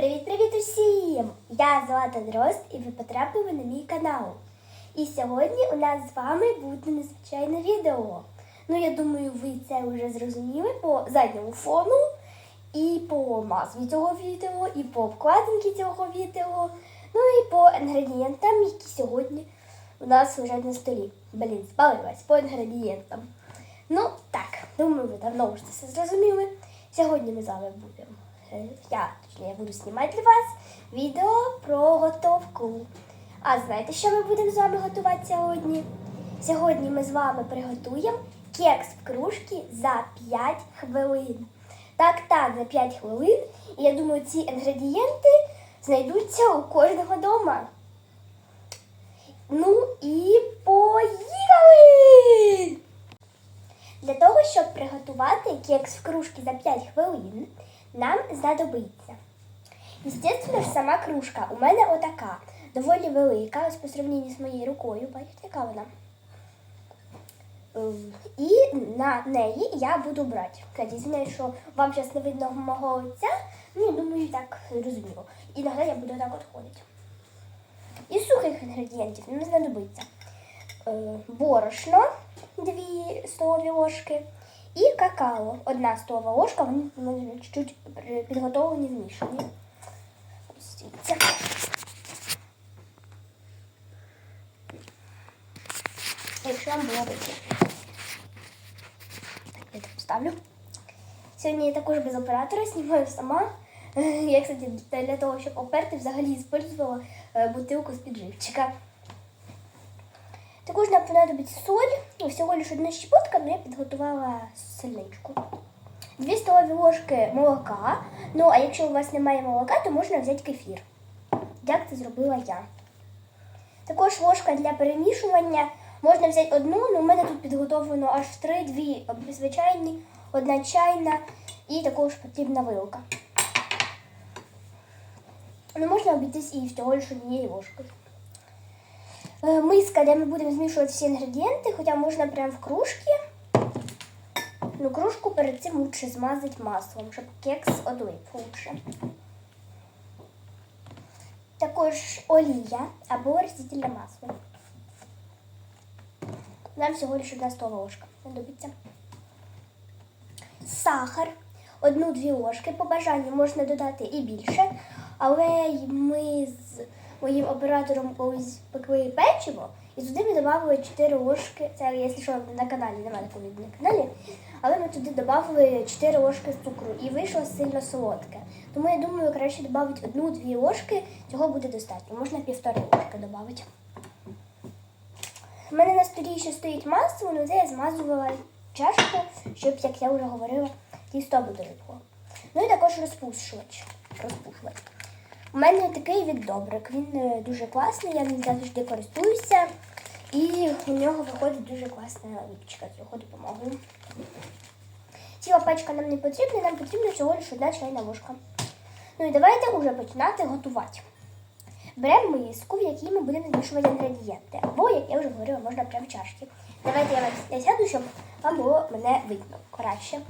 Привіт-привіт усім! Я Злата Дрозд і ви потрапили на мій канал. І сьогодні у нас з вами буде незвичайне відео. Ну, я думаю, ви це вже зрозуміли по задньому фону, і по назві цього відео, і по обкладинці цього відео, ну і по інгредієнтам, які сьогодні у нас лежать на столі. Блін, спалилась по інгредієнтам. Ну, так, думаю, ви давно вже це зрозуміли. Сьогодні ми з вами будемо. Е, Я, точніше, я буду знімати для вас відео про готовку. А знаєте, що ми будемо з вами готувати сьогодні? Сьогодні ми з вами приготуємо кекс в кружці за 5 хвилин. Так, так, за 5 хвилин. І я думаю, ці інгредієнти знайдуться у кожного дома. Ну і поїхали! Для того, щоб приготувати кекс в кружці за 5 хвилин, нам знадобиться. Естественно ж, сама кружка у мене отака, доволі велика, ось по сравненню з моєю рукою. Бачите, яка вона? Ем, І на неї я буду брати. Кстати, знаю, що вам зараз не видно мого лиця, ну, думаю, так розуміло. Іноді я буду так от. Із сухих інгредієнтів нам знадобиться е, борошно 2 столові ложки і какао 1 столова ложка. Вони чуть-чуть підготовлені, змішані. Дивіться. Якщо вам було видно. Так, я так поставлю. Сьогодні я також без оператора знімаю сама. Я, кстати, для того, щоб оперти, взагалі використовувала е, бутилку з підживчика. Також нам понадобиться соль, ну, всього лише одна щепотка, але я підготувала сильничку. Дві столові ложки молока. Ну, а якщо у вас немає молока, то можна взяти кефір. Як це зробила я. Також ложка для перемішування. Можна взяти одну, але у мене тут підготовлено аж три, дві звичайні, одна чайна і також потрібна вилка. Ну, можна обійтись і всього лише однією ложкою. Е, Миска, де ми будемо змішувати всі інгредієнти, хоча можна прямо в кружці. Ну, кружку перед цим лучше змазати маслом, щоб кекс одлип лучше. Також олія або растительне масло. Нам всього лише одна столова ложка. Знадобиться. Сахар. Одну-дві ложки. По бажанню можна додати і більше. Але ми з моїм оператором пекли печиво, і туди ми додали 4 ложки. Це, якщо що, на каналі, немає такого на каналі. Але ми туди додали 4 ложки цукру і вийшло сильно солодке. Тому я думаю, краще додати одну-дві ложки, цього буде достатньо. Можна півтори ложки додати. У мене на столі ще стоїть масло, але це я змазувала чашку, щоб, як я вже говорила, тісто буде рибко. Ну і також розпушувач. розпушувач. У мене такий від Добрик. Він е, дуже класний, я ним завжди користуюся. І у нього виходить дуже класна випічка з його допомогою. Ціла пачка нам не потрібна, нам потрібна всього лише одна чайна ложка. Ну і давайте вже починати готувати. Беремо миску, в якій ми будемо змішувати інгредієнти. Або, як я вже говорила, можна прямо в чашці. Давайте я вас я сяду, щоб вам було мене видно краще.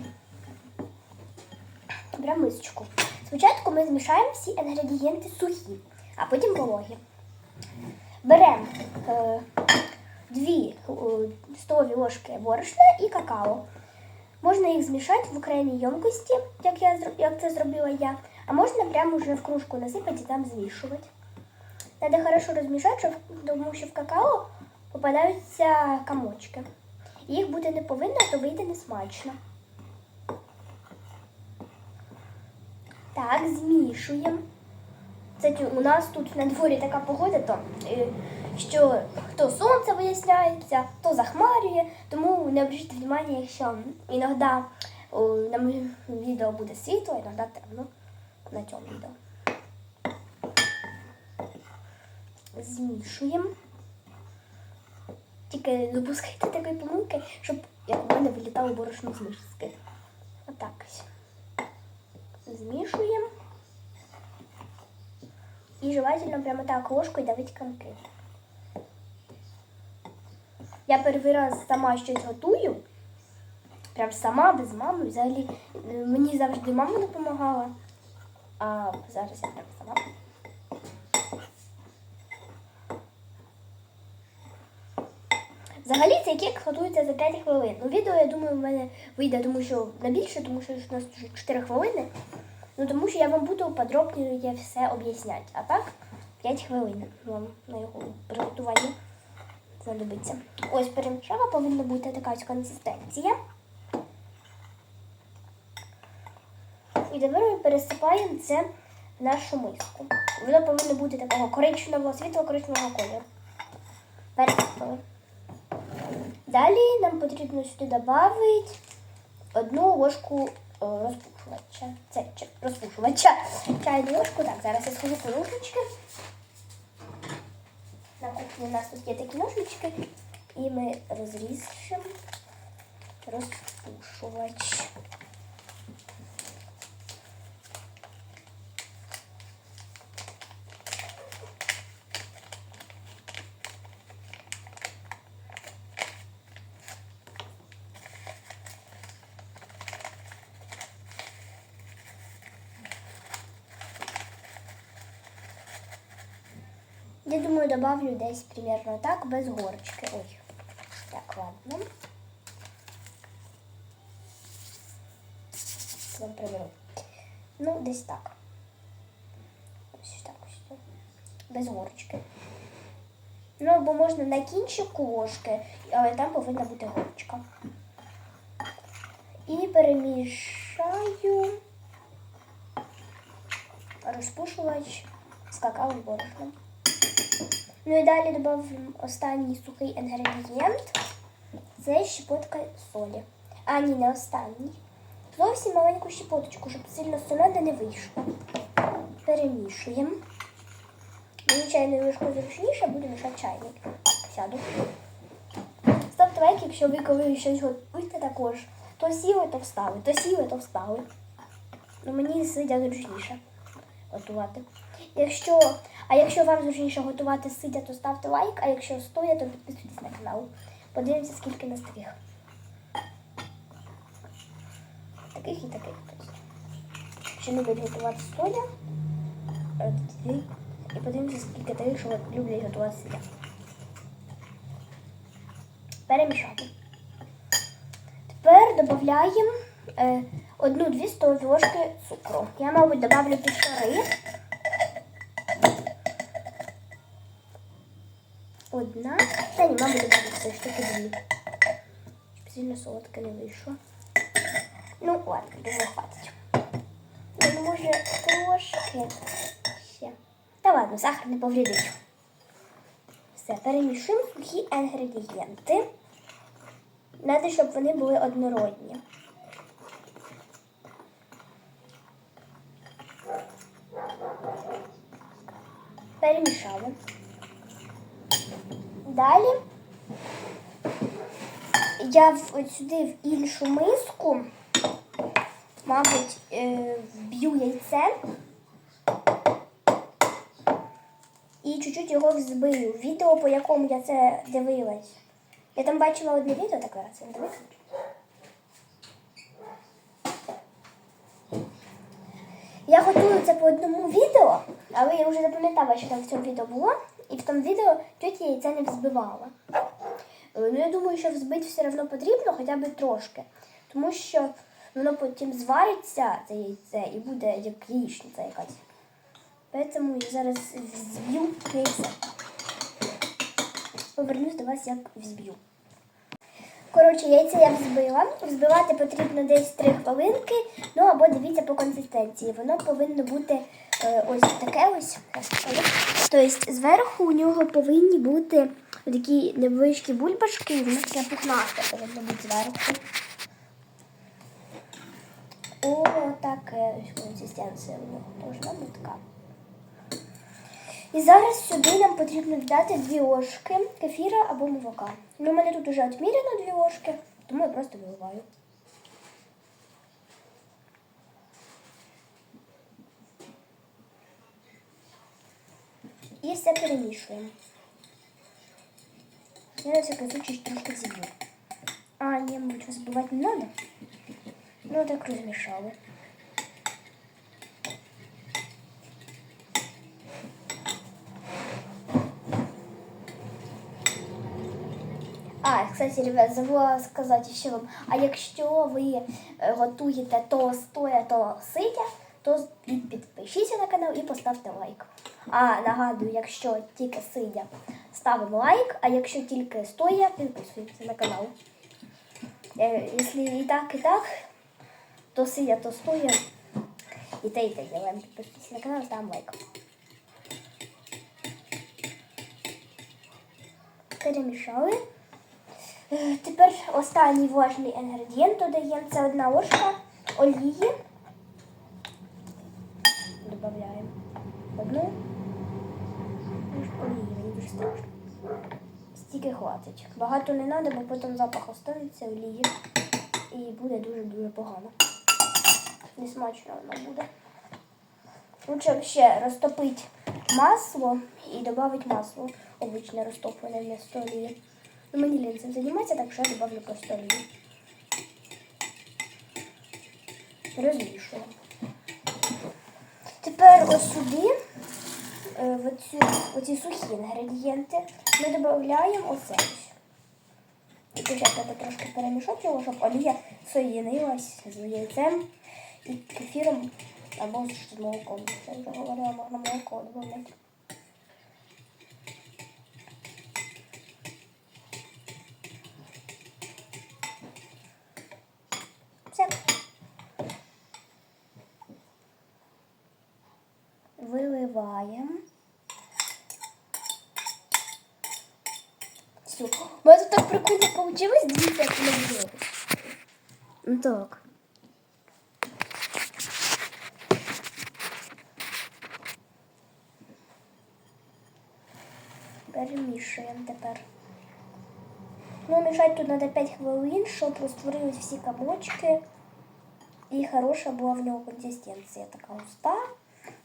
Беремо мисочку. Спочатку ми змішаємо всі інгредієнти сухі, а потім вологі. Беремо е, дві е, столові ложки борошна і какао. Можна їх змішати в окремій ємкості, як, я, як це зробила я, а можна прямо вже в кружку насипати і там змішувати. Треба хорошо розмішати, тому що в какао попадаються комочки. Їх буде не повинно, то вийде несмачно. Так, змішуємо. Кстати, у нас тут на дворі така погода, то, е, що то сонце виясняється, то захмарює, тому не обращайте внимання, якщо іноді на моєму відео буде світло, іноді темно на цьому відео. Змішуємо. Тільки не допускайте такої помилки, щоб як у мене вилітало борошно з мишки. Отак ось. Змішуємо. І желательно прямо так ложкою давить конкрет. Я перший раз сама щось готую. Прям сама, без мами. Взагалі е, мені завжди мама допомагала. А зараз я прям сама. Взагалі цей кек готується за 5 хвилин. Ну, відео, я думаю, в мене вийде, тому що на більше, тому що у нас 4 хвилини. Ну, тому що я вам буду подробніше все об'ясняти. А так, 5 хвилин вам на його приготування знадобиться. Ось перемішала, повинна бути така ось консистенція. І тепер ми пересипаємо це в нашу миску. Воно повинно бути такого коричневого, світло-коричневого кольору. Пересипали. Далі нам потрібно сюди додати одну ложку е, розпушувача. Це розпушувача. Чайну ложку. Так, зараз я схожу по ножнички. На кухні у нас тут є такі ножнички. І ми розріжемо розпушувач. Я думаю, добавлю десь примерно так, без горочки. Ой. Так, ладно. Вам приберу. Ну, десь так. Ось так ось. Без горочки. Ну, або можна на кінчику ложки, але там повинна бути горочка. І перемішаю розпушувач з какао борошном. Ну і далі додамо останній сухий інгредієнт. Це щепотка солі. А, ні, не останній. Зовсім маленьку щепоточку, щоб сильно солоне не вийшло. Перемішуємо. Мені чайною ложкою зручніше, буду мішати чайник. Сяду. Ставте лайк, якщо ви коли щось готуєте також, то сіли, то встали, то сіли, то встали. Ну мені сидя зручніше готувати. Якщо, а якщо вам зручніше готувати сидя, то ставте лайк, а якщо стоя, то підписуйтесь на канал. Подивимося, скільки нас таких. Таких і таких. Що не будуть готувати стоя. е, І подивимося, скільки таких, що люблять готувати сидя. Перемішати. Тепер додаємо е, одну-дві столові ложки цукру. Я, мабуть, добавлю півтори. Одна. Та ні, мабуть, добавлю все таки дві. Щоб солодке не вийшло. Ну, ладно, думаю, хватить. Ну, може, трошки ще. Та ладно, сахар не повредить. Все, перемішуємо сухі інгредієнти. Треба, щоб вони були однородні. Перемішали. Далі я сюди в іншу миску, мабуть, е, вб'ю яйце і чуть-чуть його взбию. Відео, по якому я це дивилась. Я там бачила одне відео таке, це не? Я готую це по одному відео, але я вже запам'ятала, що там в цьому відео було. І в тому відео тетя яйця не взбивала. Е, Ну, я думаю, що взбити все одно потрібно, хоча б трошки. Тому що воно потім звариться, це яйце, і буде як яєчниця якась. Тому я зараз взб'ю яйце. Повернусь до вас, як взб'ю. Коротше, яйця я взбила. Взбивати потрібно десь 3 хвилинки, ну або дивіться по консистенції. Воно повинно бути ось таке ось. Тобто зверху у нього повинні бути такі невеличкі бульбашки, і воно таке пухнасте повинно бути зверху. О, таке ось консистенція у нього повинна бути така. І зараз сюди нам потрібно додати дві ложки кефіра або молока. Ну, у мене тут вже відміряно дві ложки, тому я просто виливаю. все перемішуємо. Я на всякий случай трошки зіб'ю. А, я, мабуть, розбивати не треба. Ну, так розмішали. А, кстати, ребят, забула сказати ще вам. А якщо ви е, готуєте то стоя, то сидя, то підпишіться на канал і поставте лайк. А нагадую, якщо тільки сидя, ставимо лайк, а якщо тільки стоя, підписуємося на канал. Е, Якщо і так, і так, то сидя, то стоя, і те, і те делаем. Підписуйтесь на канал, ставимо лайк. Перемішали. Е, Тепер останній важний інгредієнт додаємо. Це одна ложка олії. Додаємо одну ложку олії, мені дуже страшно. Стільки хватить. Багато не треба, бо потім запах останеться олії і буде дуже-дуже погано. Несмачно воно буде. Лучше ще розтопити масло і додати масло. Обичне розтоплене вместо олії. Ну, мені лень цим займатися, так що я добавлю просто олію. Розмішую. Тепер ось сюди, е, в оцю, оці сухі інгредієнти, ми додаємо оце. І тут треба трошки перемішати його, щоб олія соєдинилась з яйцем і кефіром або з молоком. Я вже говорила, можна молоко додати. Все. Виливаємо. Все. У тут так прикольно получилось, дивіться, як воно зробить. Ну так. Перемішуємо тепер. Ну, мішати тут треба 5 хвилин, щоб розтворились всі комочки. І хороша була в нього консистенція така густа.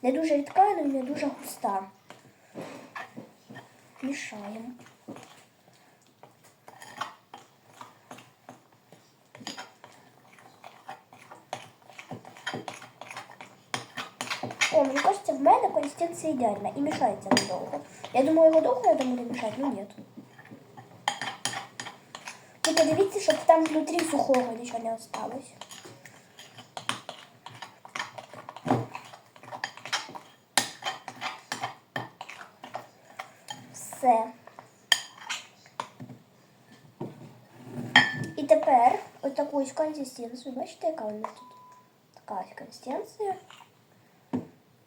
Не дуже рідка, але не дуже густа. Мішаємо. Мені кажется, в мене консистенція ідеальна і мішається недовго. Я думаю, його довго треба буде мішати, ну ні. Тільки дивіться, щоб там внутрі сухого нічого не осталось. Все. І тепер отаку ось консистенцію. Бачите, яка у нас тут? Така ось консистенція.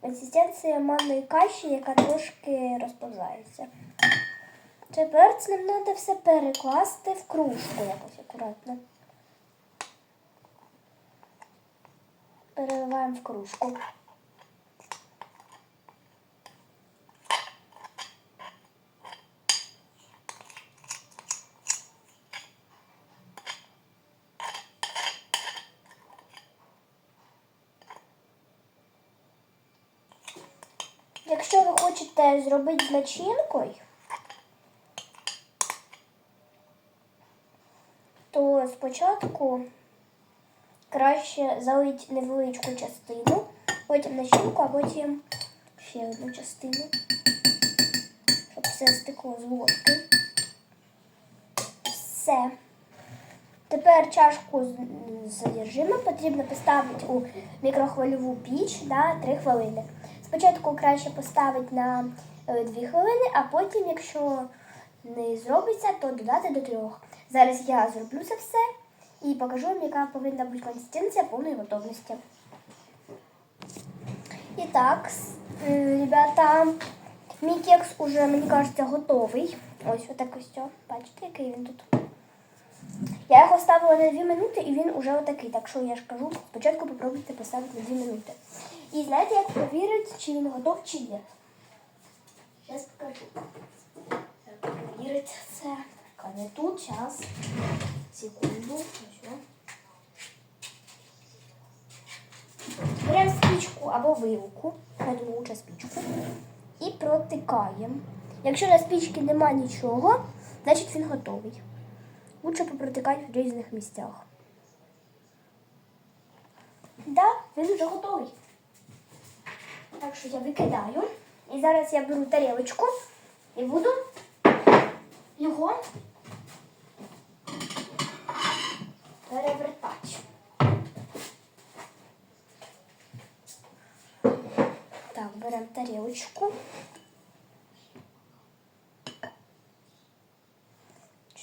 Консистенція манної каші, яка трошки розповзається. Тепер нам треба все перекласти в кружку якось акуратно. Переливаємо в кружку. Якщо зробити з начинкою, то спочатку краще залити невеличку частину, потім начинку, а потім ще одну частину, щоб все стекло з ложки. Все. Тепер чашку з- з потрібно поставити у мікрохвильову піч на 3 хвилини. Спочатку краще поставити на 2 хвилини, а потім, якщо не зробиться, то додати до 3. Зараз я зроблю це все і покажу вам, яка повинна бути консистенція повної готовності. І так, е, ребята, мій кекс уже, мені кажеться, готовий. Ось отак ось. цього. Бачите, який він тут. Я його ставила на 2 минути і він уже отакий. Так що я ж кажу, спочатку попробуйте поставити на 2 минути. І знаєте, як перевірити, чи він готов, чи ні? Зараз покажу. Як перевірити це. Так, не тут, час. Секунду. Беремо спічку або вилку, думаю, лучше спічку, і протикаємо. Якщо на спічці нема нічого, значить він готовий. Лучше попротикати в різних місцях. Да, він вже готовий. Так що я викидаю. І зараз я беру тарілочку і буду його перевертач. Так, беремо тарілочку.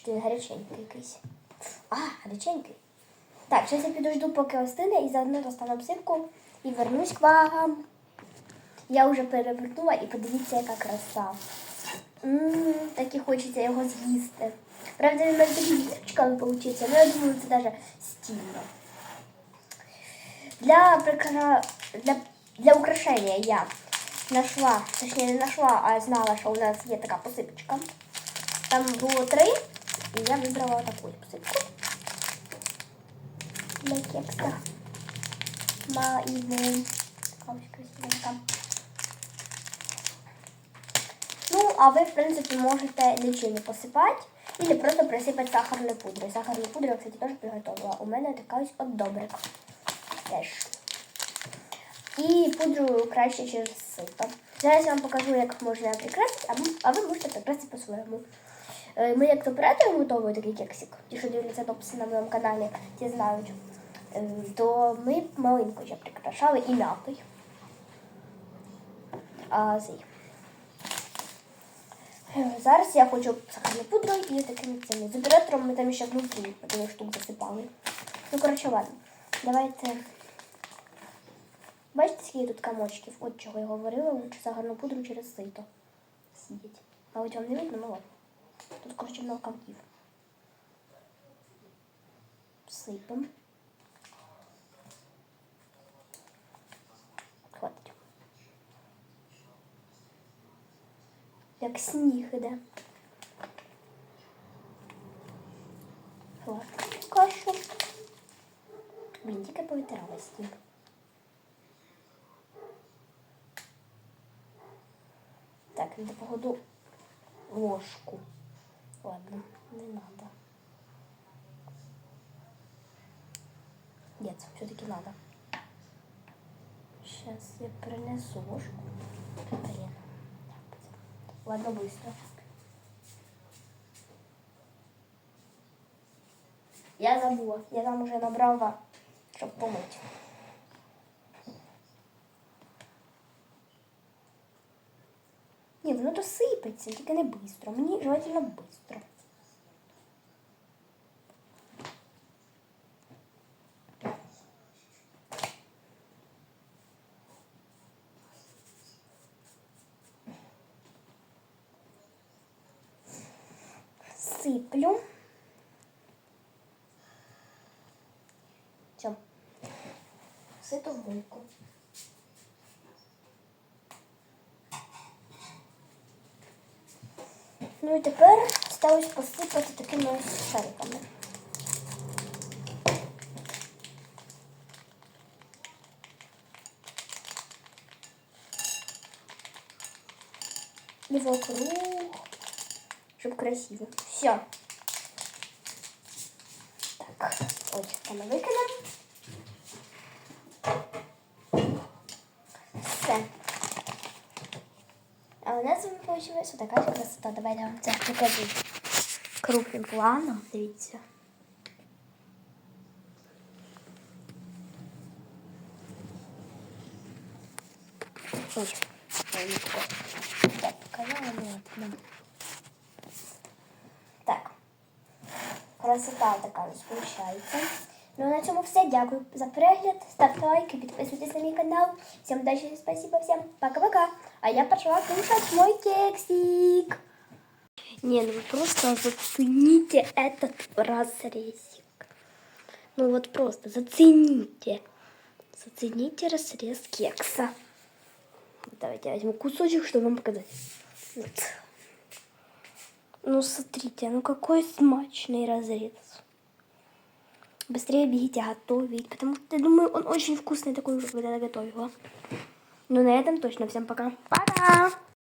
Він гаряченький якийсь? А, гаряченький. Так, зараз я підожду, поки остине, і заодно достану симку і вернусь к вам. Я вже перевернула і подивіться, яка краса. Ммм, так і хочеться його з'їсти. Правда, він навіть такий зірочками получився, але я думаю, це навіть стильно. Для прикра... для, для украшення я нашла, точніше не нашла, а знала, що у нас є така посипочка. Там було три, і я вибрала таку посипку. Для кекса. Моего. Така ось красивенька. Ну, а ви, в принципі, можете нічим не посипати. Или просто присипати сахарною пудрою. Сахарну пудру я, кстати, теж приготувала. У мене така ось от добрик. Теж. І пудру краще через сито. Зараз я вам покажу, як можна прикрасити, а ви, можете прикрасити по-своєму. Е, Ми як то оператори готовий такий кексик, ті, що дивляться дописи на моєму каналі, ті знають. Е, То ми маленько ще прикрашали і м'ятою. А цей. Зараз я хочу сахарну пудру і такими цими. З оператором ми там ще внутрі таких штук засипали. Ну, коротше, ладно. Давайте. Бачите, скільки тут комочків? От чого я говорила, лучше сахарну пудру через сито. Сидіть. От вам не видно, мало. Тут, коротше, много комків. Сипем. Хватить. Як сніг іде. Хватить кашу. Блін, тільки повитирала сніг. Так, надо походу ложку. Ладно, не надо. Нет, все-таки надо. Сейчас я принесу ложку. Блин. Ладно, быстро. Я забула. Я там уже набрала, чтобы помыть. Ні, воно то сипеться, тільки не швидко. Мені желательно швидко. Сиплю. Все. Сито в мийку. Ну і тепер сталося посипати такими шариками. І вокруг, щоб красиво. Все. Так, ось там викинемо. Все. А у нас з вами вийшла ось така ж красота. Давайте я вам це покажу крупним планом. Дивіться. Ой, ой, не таке. Так, показала, ну ладно. Красота така виходить. Ну, на цьому все. Дякую за перегляд. Ставте лайки, підписуйтесь на мій канал. Всем удачи, спасибо, всем пока-пока. А я пошла кушать мой кексик. Не, ну вы просто зацените этот разрезик. Ну вот просто зацените. Зацените разрез кекса. Давайте я возьму кусочек, чтобы вам показать. Вот. Ну смотрите, ну какой смачный разрез. Быстрее бегите готовить, потому что я думаю, он очень вкусный такой когда я готовила. Ну на этом точно. Всем пока. Пока!